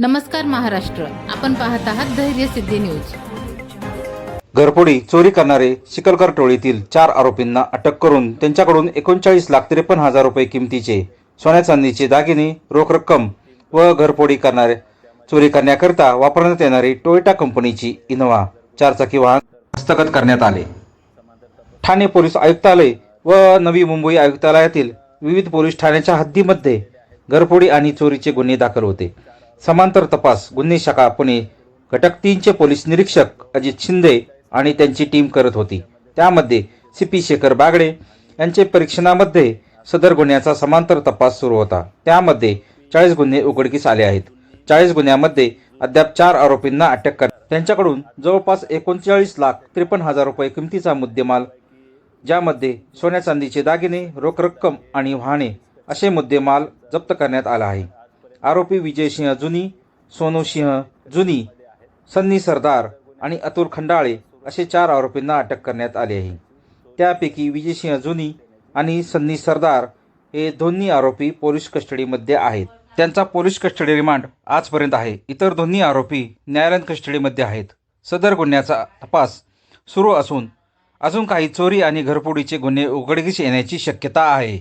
नमस्कार महाराष्ट्र. आपण पाहत आहात धैर्य सिद्धी न्यूज. घरफोडी चोरी करणारे शिकलकर टोळीतील चार आरोपींना अटक करून त्यांच्याकडून एकोणचाळीस लाख त्रेपन्न हजार रुपये किमतीचे सोन्या चांदीचे दागिने रोख रक्कम व घरफोडी करणारे चोरी करण्याकरिता वापरण्यात येणारी टोयोटा कंपनीची इनोवा चारचाकी वाहन हस्तगत करण्यात आले. ठाणे पोलीस आयुक्तालय व नवी मुंबई आयुक्तालयातील विविध पोलीस ठाण्याच्या हद्दीमध्ये घरफोडी आणि चोरीचे गुन्हे दाखल होते. समांतर तपास गुन्हे शाखा पुणे. घटक तीनचे पोलीस निरीक्षक अजित शिंदे आणि त्यांची टीम करत होती. त्यामध्ये सी पी शेखर बागडे यांचे परीक्षणामध्ये सदर गुन्ह्याचा समांतर तपास सुरू होता. त्यामध्ये चाळीस गुन्हे उघडकीस आले आहेत. चाळीस गुन्ह्यामध्ये अद्याप चार आरोपींना अटक कर त्यांच्याकडून जवळपास एकोणचाळीस लाख त्रेपन्न हजार रुपये किमतीचा मुद्देमाल ज्यामध्ये सोन्या चांदीचे दागिने रोख रक्कम आणि वाहने असे मुद्देमाल जप्त करण्यात आला आहे. आरोपी विजयसिंह जुनी सोनू सिंह जुनी सन्नी सरदार आणि अतुल खंडाळे असे चार आरोपींना अटक करण्यात आली आहे. त्यापैकी विजयसिंह जुनी आणि सन्नी सरदार हे दोन्ही आरोपी पोलीस कस्टडीमध्ये आहेत. त्यांचा पोलीस कस्टडी रिमांड आजपर्यंत आहे. इतर दोन्ही आरोपी न्यायालयीन कस्टडीमध्ये आहेत. सदर गुन्ह्याचा तपास सुरू असून अजून काही चोरी आणि घरफोडीचे गुन्हे उघडकीस येण्याची शक्यता आहे.